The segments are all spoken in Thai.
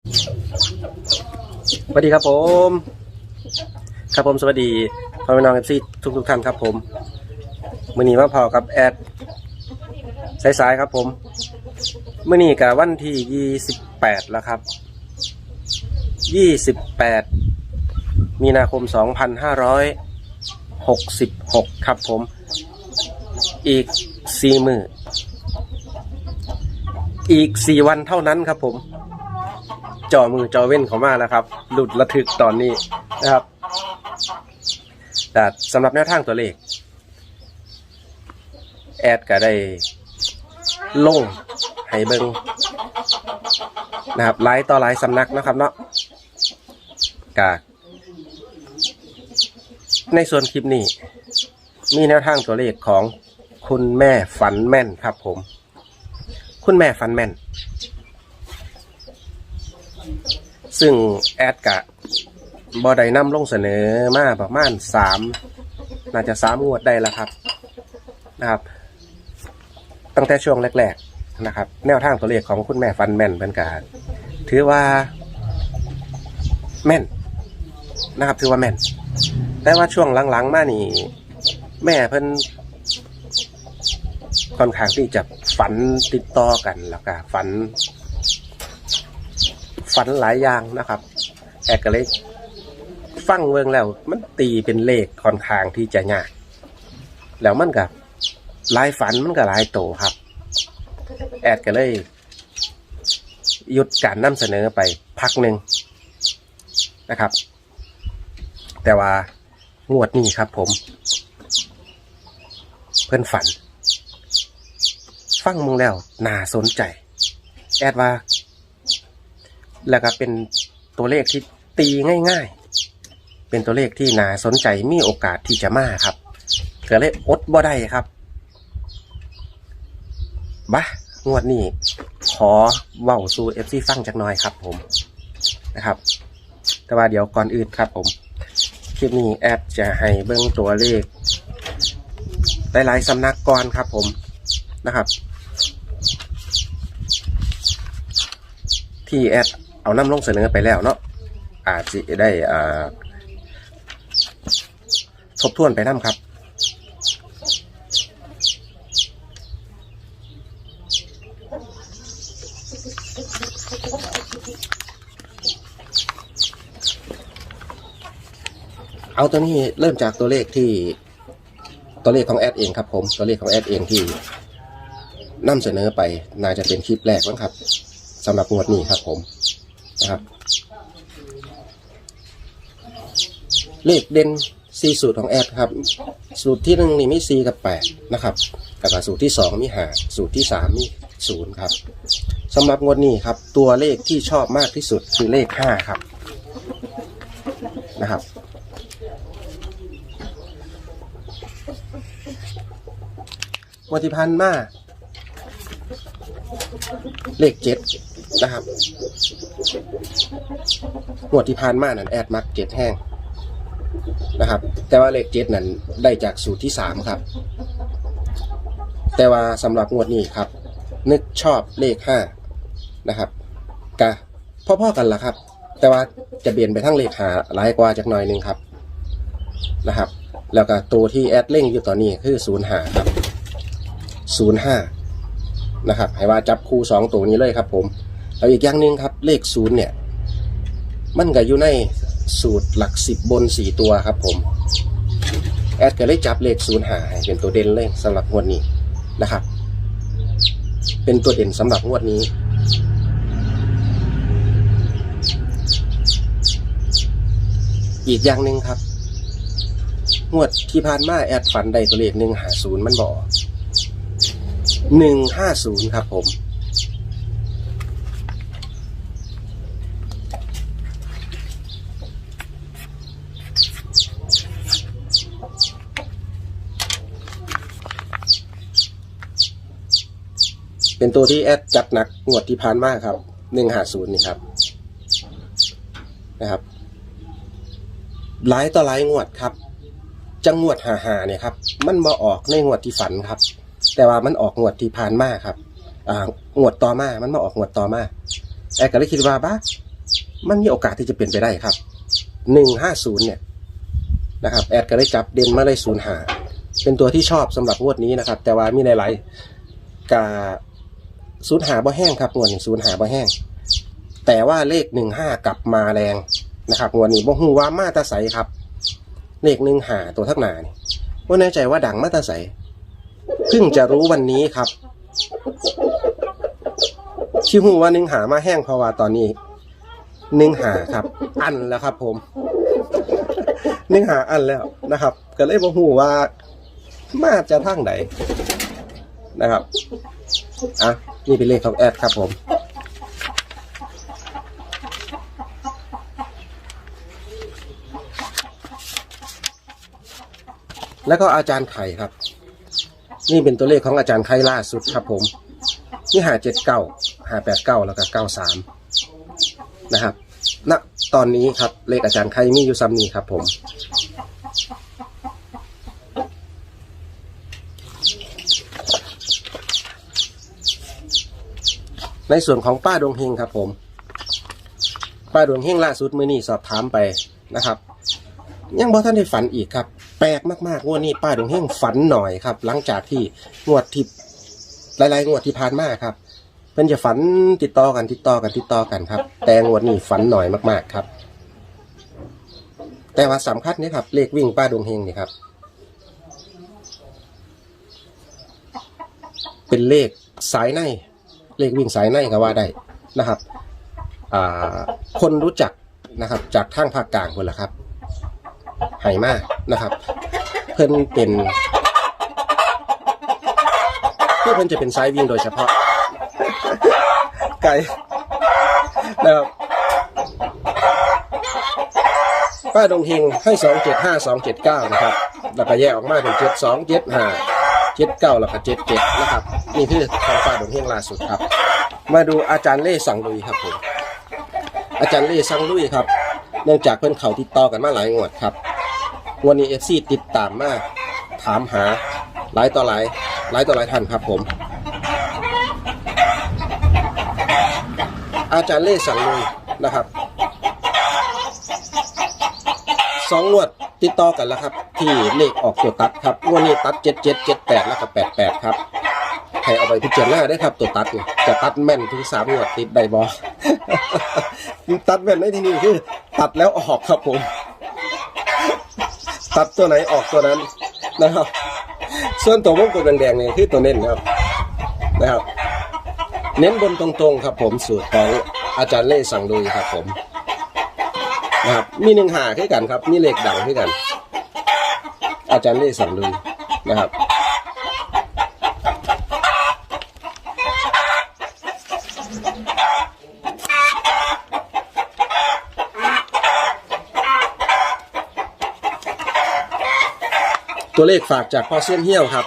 สวัสดีครับผม ครับผมสวัสดีพ่อแม่น้องเอฟซีทุกทุกๆท่านครับผมมื่อนี้มาพอกับแอดสายๆครับผมมื่อนี้กับวันที่ยี่สิบแปดแล้วครับยี่สิบแปดมีนาคมสองพันห้าร้อยหกสิบหกครับผม อีกสี่มืออีกสี่วันเท่านั้นครับผม จอมือจอเว้นเขามาแล้วครับหลุดระทึกตอนนี้นะครับแต่สำหรับแนวทางตัวเลข แอดก็ได้ลงให้เบิงนะครับไลายต่อไลายสำนักนะครับเนาะกาในส่วนคลิปนี้ มีแนวทางตัวเลขของคุณแม่ฝันแม่นครับผม คุณแม่ฝันแม่น ซึ่งแอดกะบอได้นำลงเสนอมาประมาณสามน่าจะสามงวดได้แล้วครับนะครับ ตั้งแต่ช่วงแรก ๆนะครับ แนวทางตัวเลขของคุณแม่ฟันแม่นเป็นการถือว่าแม่นนะครับถือว่าแม่น แต่ว่าช่วงหลังๆ มานี่ แม่เพิ่นค่อนข้างที่จะฝันติดต่อกันแล้วก็ฝัน ฝันหลายอย่างนะครับแอกก็เลยฟังเวิงแล้ว มันตีเป็นเลขค่อนข้างที่จะยาก แล้วมันกับลายฝันมันก็หลายโตครับ แอดก็เลยหยุดการนำเสนอไปพักหนึ่งนะครับ แต่ว่างวดนี้ครับผม เพื่อนฝัน ฟังมึงแล้วน่าสนใจ แอดว่า แล้วก็เป็นตัวเลขที่ตีง่าย ๆ เป็นตัวเลขที่น่าสนใจมีโอกาสที่จะมาครับก็เลยอดบ่ได้ครับบะงวดนี้ขอเว้าสู่เอฟซีฟังจักหน่อยครับ ผมนะครับ แต่ว่าเดี๋ยวก่อนอื่นครับ ผมคลิปนี้แอดจะให้เบิ้งตัวเลขหลายๆสำนักก่อนครับ ผมนะครับ ที่แอด เอาน้ำลงเสนอไปแล้วเนาะอาจจะได้อ่าทบทวนไปน้ำครับ เอาตัวนี้เริ่มจากตัวเลขที่ตัวเลขของแอดเองครับผมตัวเลขของแอดเองที่นำเสนอไปน่าจะเป็นคลิปแรกมั้งครับสำหรับงวดนี้ครับผม นะครับ เลขเด่นสี่สูตรของแอดครับ สูตรที่หนึ่งนี่มีสี่กับแปดนะครับกับสูตรที่สองมีห้าสูตรที่สามมีศูนย์ครับสำหรับงวดนี้ครับ ตัวเลขที่ชอบมากที่สุดคือเลขห้าครับนะครับวดที่พันมาเลขเจ็ด นะครับงวดที่ผ่านมานั่นแอดมักเจ็ดแห้งนะครับ แต่ว่าเลขเจ็ดนั้นได้จากสูตรที่สามครับ แต่ว่าสำหรับงวดนี้ครับ นึกชอบเลขห้านะครับกะพ่อๆกันละครับ แต่ว่าจะเปลี่ยนไปทั้งเลขหาหลายกว่าจากหน่อยนึงครับนะครับ แล้วก็ตัวที่แอดเล่งอยู่ตอนนี้คือศูนย์หาครับศูนย์ห้านะครับ ให้ว่าจับคู่สองตัวนี้เลยครับผม แล้วอีกอย่างหนึ่งครับ เลขศูนย์เนี่ย มันก็อยู่ในสูตรหลักสิบบนสี่ตัวครับผม แอดก็เลยจับเลขศูนย์หาให้เป็นตัวเด่นเลยสำหรับงวดนี้นะครับ เป็นตัวเด่นสำหรับงวดนี้อีกอย่างหนึ่งครับ งวดที่ผ่านมาแอดฝันได้ตัวเลขหนึ่งหาศูนย์มันบอกหนึ่งห้าศูนย์ครับผม เป็นตัวที่แอดจัดหนักงวดที่ผ่านมาครับหนึ่งหาศูนย์นี่ครับนะครับหลายต่อหลายงวดครับ จังงวดหาหาเนี่ยครับ มันมาออกในงวดที่ฝันครับ แต่ว่ามันออกงวดที่ผ่านมาครับอ่างวดต่อมา มันมาออกงวดต่อมาแอดก็เลยคิดว่าบ้ามันมีโอกาสที่จะเป็นไปได้ครับหนึ่งห้าศูนย์เนี่ยนะครับแอดก็ได้จับเด่นมาเลยศูนย์หาเป็นตัวที่ชอบสำหรับงวดนี้นะครับ แต่ว่ามีหลายๆกา ศูนย์หาบ่แห้งครับงวดนี้ศูนย์หาบ่แห้ง แต่ว่าเลขหนึ่งห้ากลับมาแรงนะครับงวดนี้บ่ฮู้ว่ามาตาใสครับ เลขหนึ่งหาตัวทักหนานี่ว่าแน่ใจว่าดังมาตาใสเพิ่งจะรู้วันนี้ครับที่หูว่าหนึ่งหามาแห้งเพราะว่าตอนนี้หนึ่งหาครับ อันแล้วครับ ผมหนึ่งหาอันแล้วนะครับ ก็เลยบอกหูว่ามาจะทั้งไหนนะครับ อะนี่เป็นเลขของแอดครับผม แล้วก็อาจารย์ไข่ครับ นี่เป็นตัวเลขของอาจารย์ไข่ล่าสุดครับผม นี่หาเจ็ดเก้าหาแปดเก้าแล้วก็เก้าสามนะครับณตอนนี้ครับเลขอาจารย์ใครมีอยู่ซ้ำนี้ครับผม ในส่วนของป้าดวงเฮงครับ ผม ป้าดวงเฮงล่าสุดมือนี้สอบถามไปนะครับ ยังบ่ท่านได้ฝันอีกครับ แปลกมากๆงวดนี้ป้าดวงเฮงฝันหน่อยครับ หลังจากที่งวดที่หลายๆงวดที่ผ่านมาครับเพิ่นจะฝันติดต่อกันติดต่อกันติดต่อกันครับ แต่งวดนี้ฝันหน่อยมากๆครับ แต่ว่าสำคัญนี่ครับ เลขวิ่งป้าดวงเฮงนี่ครับ เป็นเลขสายใน เลขวิ่งสายในก็ว่าได้นะครับคนรู้จักนะครับจากทางภาคกลางคนละครับไหมากนะครับ เพิ่นเป็นเพื่อเพิ่นจะเป็นสายวิ่งโดยเฉพาะไก่นะครับป้าดงเฮงให้สองเจ็ดห้าสองเจ็ดเก้านะครับ แล้วก็แยกออกมาเป็นเจ็ดสองเจ็ดห้าเจ็ดเก้าแล้วก็เจ็ดเจ็ดนะครับ นี่คือของป้า ดงเฮงล่าสุดครับ มาดูอาจารย์เล่สังลุยครับผมอาจารย์เล่สังลุยครับ เนื่องจากเพิ่นเขาติดต่อกันมาหลายงวดครับวันนี้เอฟซีติดตามมาถามหาหลายต่อหลายหลายต่อหลายท่านครับผม อาจารย์เล่สังลุยนะครับสองงวดติดต่อกันแล้วครับ ที่เลขออกตัวตัดครับงวันนี้ตัดเจ็ดเจ็ดเจ็ดแปดแล้วก็แปดแปดครับ ให้เอาไปพิจารณาได้ครับตัวตัดเนี่ยจะตัดแม่นถึงสามงวดติดได้บอตัดแม่นในที่นี้คือ ตัดแล้วออกครับผม ตัดตัวไหนออกตัวนั้นนะครับ ส่วนตัววงกลมแดงๆเนี่ยคือตัวเน้นครับนะครับ เน้นบนตรงๆครับผมสูตรของอาจารย์เล่สั่งลุยครับผมนะครับมีหนึ่งหาขึ้นกันครับ มีเลขดังขึ้นกัน อาจารย์เล่สั่งลุยนะครับ ตัวเลขฝากจากพอเซียนเฮี้ยวครับ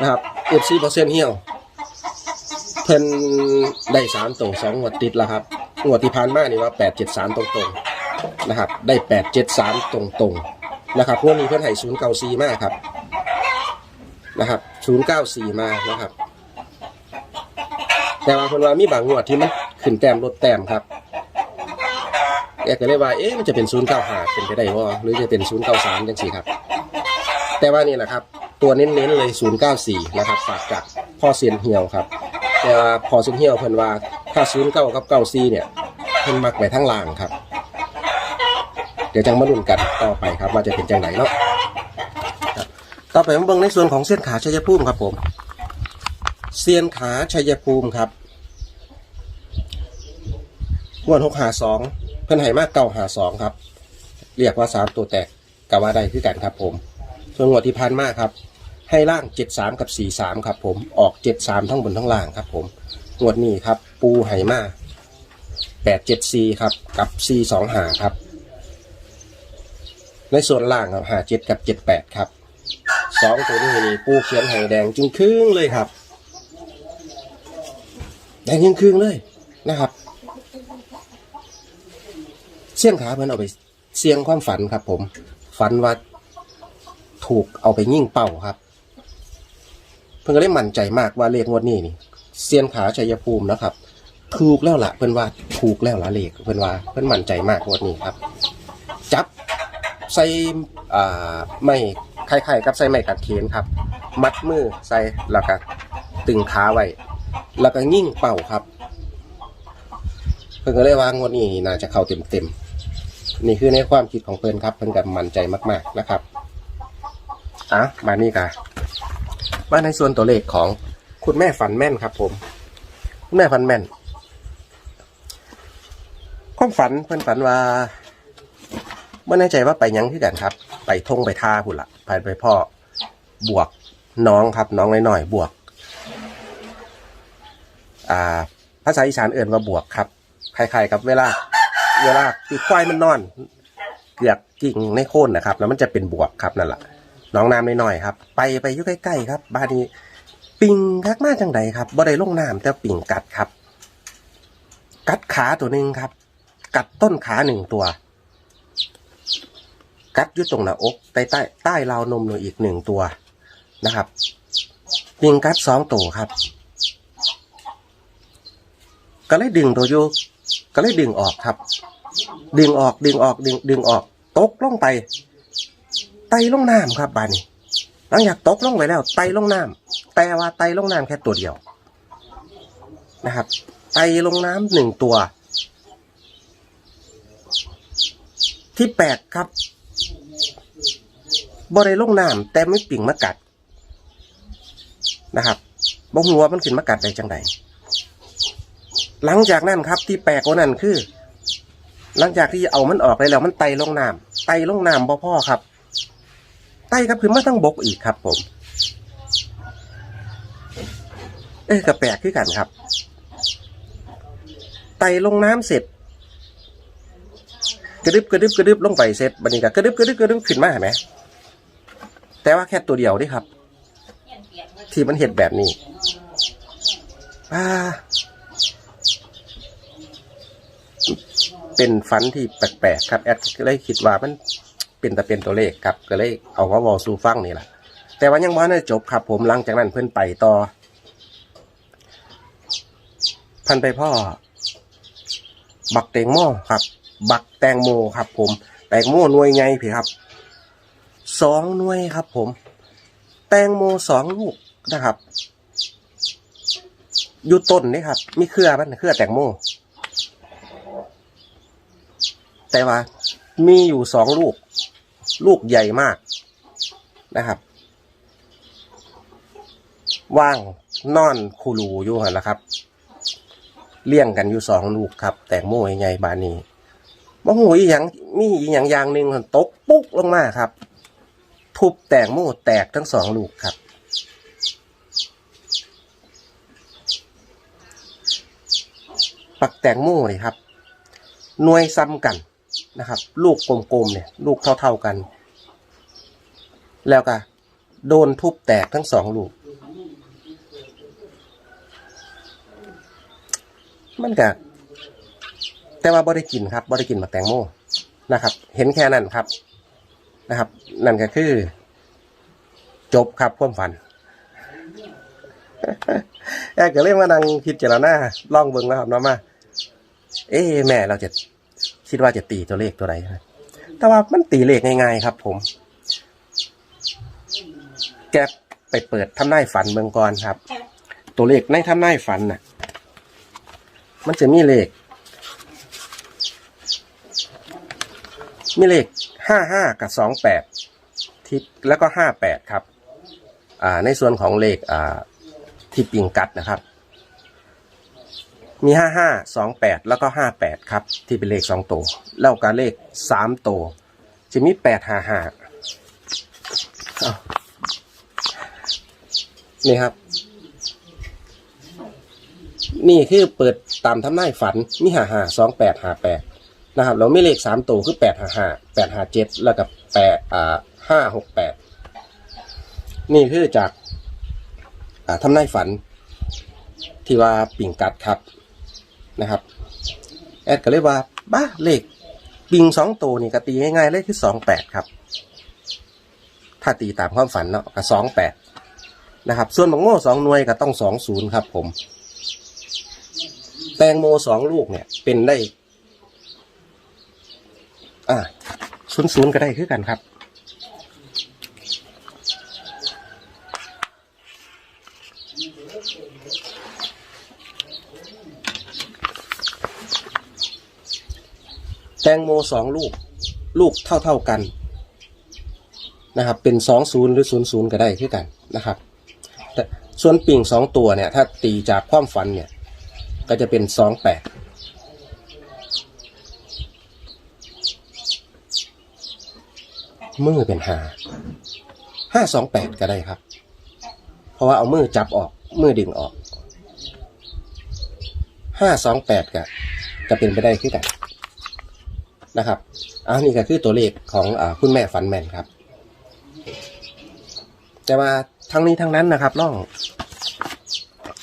นะครับเอฟซีพอเซียนเฮี้ยวเพิ่นได้สามตรงสองงวดติดแล้วครับงวดที่ผ่านมานี่ว่าแปดเจ็ดสามตรงๆนะครับ ได้แปดเจ็ดสามตรงๆนะครับงวดนี้เพิ่นให้ศูนย์เก้าสี่มากครับนะครับศูนย์เก้าสี่มานะครับ แต่ว่าเพิ่นว่ามีบางงวดที่มันขึ้นแต้มลดแต้มครับ แกก็เลยว่าเอ๊ะมันจะเป็นศูนย์เก้าหาเป็นไปได้บ่หรือจะเป็นศูนย์เก้าสามจังสี่ครับ แต่ว่านี่แหละครับ ตัวเน้นๆเลย094นะครับฝากจากพ่อเซียนเฮียวครับ แต่ว่าพอเซียนเฮียวเพิ่นว่าถ้า09กับ94เนี่ยเพิ่นมักไปทั้งล่างครับ เดี๋ยวจังมาลุ้นกันต่อไปครับว่าจะเป็นจังไหนเนาะต่อไปมาเบิ่งในส่วนของเส้นขาชัยภูมิครับผมเซียนขาชัยภูมิครับงวด652เพิ่นให้มากเก่า52ครับ เรียกว่าสามตัวแตกกว่าได้คือกันครับผมส่วนงวดที่ผ่านมากครับให้ล่าง 73 กับ 43 ครับผมออก 73 ทั้งบนทั้งล่างครับผมงวดนี้ครับ ปูไหมา 874 ครับ กับ 425หาครับ ในส่วนล่างครับ57กับ 78 ครับสองตัวนี้นี่ปูเขียนไหแดงจึงครึ่งเลยครับ แดงจึงครึ่งเลยนะครับ เสี่ยงขาเพิ่นเอาไป เสี่ยงความฝันครับ ผม ฝันว่าถูกเอาไปยิ่งเป่าครับ เพิ่นก็ได้มั่นใจมากว่าเลขงวดนี้นี่เซียนขาชัยภูมินะครับ ถูกแล้วล่ะเพิ่นว่าถูกแล้วล่ะเลขเพิ่นว่าเพิ่นมั่นใจมากงวดนี้ครับ จับใส่อ่าไม่คล้ายๆกับใส่ไม้กางเขนครับ มัดมือใส่แล้วก็ตึงขาไว้แล้วก็ยิ่งเป่าครับ เพิ่นก็เลยว่างวดนี้น่าจะเข้าเต็มๆ นี่คือในความคิดของเพิ่นครับ เพิ่นก็มั่นใจมากๆนะครับอะมานี่กะมาในส่วนตัวเลขของคุณแม่ฝันแม่นครับ ผม คุณแม่ฝันแม่นความฝันเพิ่นฝันว่าเมื่อแน่ใจว่าไปยังที่กันครับ ไปทงไปท่าพุ่นละไปไปพ่อบวกน้องครับ น้องน้อยๆบวก อ่า ภาษาอีสานเอื่นว่าบวกครับคล้ายๆกับเวลา เวลาตีควายมันนอน เกือกกิ่งในโค่นนะครับ แล้วมันจะเป็นบวกครับนั่นแหละน้องน้ำน้อยๆครับ ไปไปอยู่ใกล้ๆครับ บ้านนี้ ปิงคักมากจังใดครับบ่ได้ลงน้ำแต่ปิงกัดครับ กัดขาตัวหนึ่งครับ กัดต้นขาหนึ่งตัว กัดอยุดตรงหน้าอกใต้ใต้ใต้ราวนมหนูอีกหนึ่งตัวนะครับ ปิงกัดสองตัวครับ ก็เลยดึงตัวอยู่ ก็เลยดึงออกครับ ดึงออกดึงออกดึงดึงออก ตกลงไป ไตลงน้ำครับบานี้หลังจากตกลงไปแล้ว ไตลงน้ำแต่ว่าไตลงน้ำแค่ตัวเดียวนะครับ ไตลงน้ำหนึ่งตัว ที่แปลกครับบริลงน้ำแต่ไม่ปิ่งมากัดนะครับบ่หัวมันขึ้นมากัดได้จังใด หลังจากนั้นครับที่แปลกกว่านั้นคือ หลังจากที่เอามันออกไปแล้วมันไตลงน้ำไตลงน้ำบ่พ่อครับ ไตครับคือมาทั้งบกอีกครับ ผม เอ้ยก็แปลกขึ้นกันครับ ไตลงน้ำเสร็จ กระดึบกระดึบกระดึบลงไปเสร็จบันนี้ก็กระดึบกระดึบกระดึบขึ้นมาเห็นไหมแต่ว่าแค่ตัวเดียวนี่ครับ ที่มันเห็ดแบบนี้อ่า เป็นฟันที่แปลกๆครับแอดก็เลยคิดว่ามันเป็นแต่เป็นตัวเลขครับก็เลยเอาว่าวอซูฟังนี่แหละแต่ว่ายังว่าได้จบครับ ผมหลังจากนั้นเพื่อนไปต่อ พันไปพ่อ บักแตงโมครับ บักแตงโมครับ ผมแตงโมหน่วยไงพี่ครับสองหน่วยครับ ผม แตงโมสองลูกนะครับอยู่ต้นนี่ครับ มีเครือมันเครือแตงโม แต่ว่ามีอยู่สองลูก ลูกใหญ่มากนะครับ ว่างนอนคูรูอยู่หันละครับ เลี้ยงกันอยู่สองลูกครับ แตงโมใหญ่บานนี้บ่หูอีหยังมีอีหยังอย่างหนึ่งมันตกปุ๊กลงมาครับ ทุบแตงโมแตกทั้งสองลูกครับปักแตงโมเลยครับหน่วยซ้ำกัน นะครับ ลูกกลมๆเนี่ย ลูกเท่าๆกัน แล้วก็โดนทุบแตกทั้งสองลูก มันก็แต่ว่าบ่ได้กินครับบ่ได้กินมาแตงโมนะครับ เห็นแค่นั้นครับนะครับ นั่นก็คือ จบครับความฝันแอบก็เรียกมานังพิจารณาล่องเบิ่งนะครับเนาะมา เอ๊แม่เราจะ คิดว่าจะตีตัวเลขตัวใดนะแต่ว่ามันตีเลขง่ายๆครับ ผม แกไปเปิดทำนายฝันเบิ่งก่อนครับ ตัวเลขในทำนายฝันน่ะ มันจะมีเลข มีเลขห้าห้ากับสองแปดทิศแล้วก็ห้าแปดครับ อ่า ในส่วนของเลขอ่าที่ปิงกัดนะครับ มีห้าห้าสองแล้วก็ห้าแปดครับ ที่เป็นเลขสองตัวแล้วก็เลขสามตัวจะมีแปดห้าห้านี่ครับ นี่คือเปิดตามทำนายฝัน มีห้าห้าสองแปดห้าแปดนะครับแล้วมีเลขสามตัวคือแปดห้าห้าแปดห้าเจ็ดแล้วก็แปดอ่าห้าหกแปดนี่คือจากอ่าทำนายฝันที่ว่าปิ่งกัดครับ นะครับแอดก็เลยว่าบ้าเลขปิงสองตัวนี่ก็ตีง่ายๆเลขที่สองแปดครับ ถ้าตีตามความฝันเนาะก็สองแปดนะครับ ส่วนบางโง่สองหน่วยก็ต้องสองศูนย์ครับ ผม แตงโมสองลูกเนี่ย เป็นได้ อ่าศูนย์ศูนย์ก็ได้คือกันครับ แตงโม สองลูก ลูกเท่าเท่ากันนะครับ เป็นสองศูนย์หรือศูนย์ศูนย์ก็ได้คือกันนะครับ แต่ส่วนปิ่งสองตัวเนี่ย ถ้าตีจากความฝันเนี่ย ก็จะเป็นสองแปดมือเป็นห้าห้าสองแปดก็ได้ครับ เพราะว่าเอามือจับออก มือดึงออกห้าสองแปดก็จะเป็นไปได้คือกัน นะครับอันนี้ก็คือตัวเลขของอคุณแม่ฝันแมนครับ แต่ว่าทั้งนี้ทั้งนั้นนะครับล่อง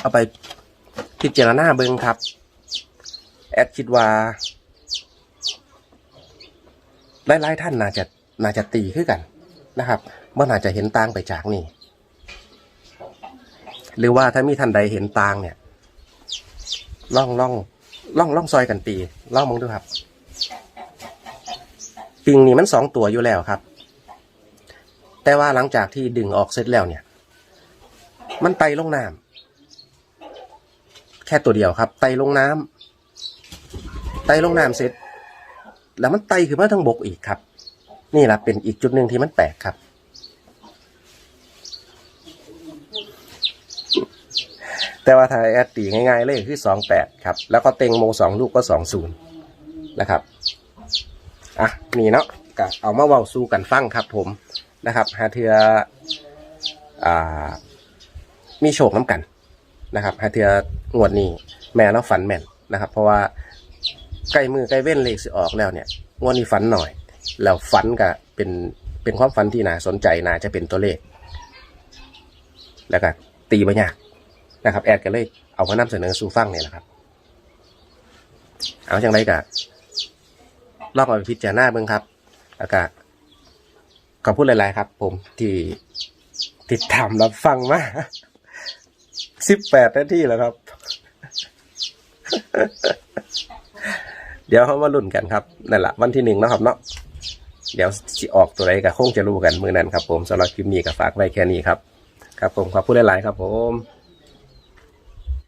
เอาไปพิจารณาเบิงครับ แอดคิดว่าหลายๆท่านน่าจะน่าจะตีขึ้นกันนะครับว่าน่าจะเห็นต่างไปจากนี่ หรือว่าถ้ามีท่านใดเห็นต่างเนี่ยล่องล่องล่องล่องซอยกันตีล่องมองดูครับ ปิงนี่มันสองตัวอยู่แล้วครับ แต่ว่าหลังจากที่ดึงออกเสร็จแล้วเนี่ย มันไตลงน้ำแค่ตัวเดียวครับ ไตลงน้ำไตลงน้ำเสร็จ แล้วมันไตขึ้นมาทั้งบกอีกครับ นี่แหละเป็นอีกจุดหนึ่งที่มันแปลกครับแต่ว่าถ้าแอดตีง่ายๆ เลยคือสองแปดครับ แล้วก็เต็งโมสองลูกก็สองศูนย์นะครับ อะนี่เนาะก็เอามาเว้าสู้กันฟังครับผมนะครับหาเทืออ่ามีโชคน้ำกันนะครับหาเทืองวดนี้แม่เราฝันแม่นนะครับ เพราะว่าใกล้มือใกล้เว้นเลขสิออกแล้วเนี่ยงวดนี้ฝันหน่อย แล้วฝันก็เป็นเป็นความฝันที่น่าสนใจน่าจะเป็นตัวเลข แล้วก็ตีบยากนะครับ แอดก็เลยเอามานำเสนอสู่ฟังเนี่ยแหละครับ เอาจังไรกะ ลองเอาไปพิจารณาเบิ่งครับ แล้วก็ขอบคุณหลาย ๆ ครับ ผมที่ติดตามรับฟังมาสิบแปดนาทีแล้วครับ เดี๋ยวเขามาลุ้นกันครับนั่นแหละวันที่หนึ่งนะครับเนาะเดี๋ยวสิออกตัวไหนก็คงจะรู้กันมือนั้นครับ ผมสำหรับคลิปนี้ก็ฝากไว้แค่นี้ครับ ครับผมขอบคุณหลาย ๆ ครับ ผม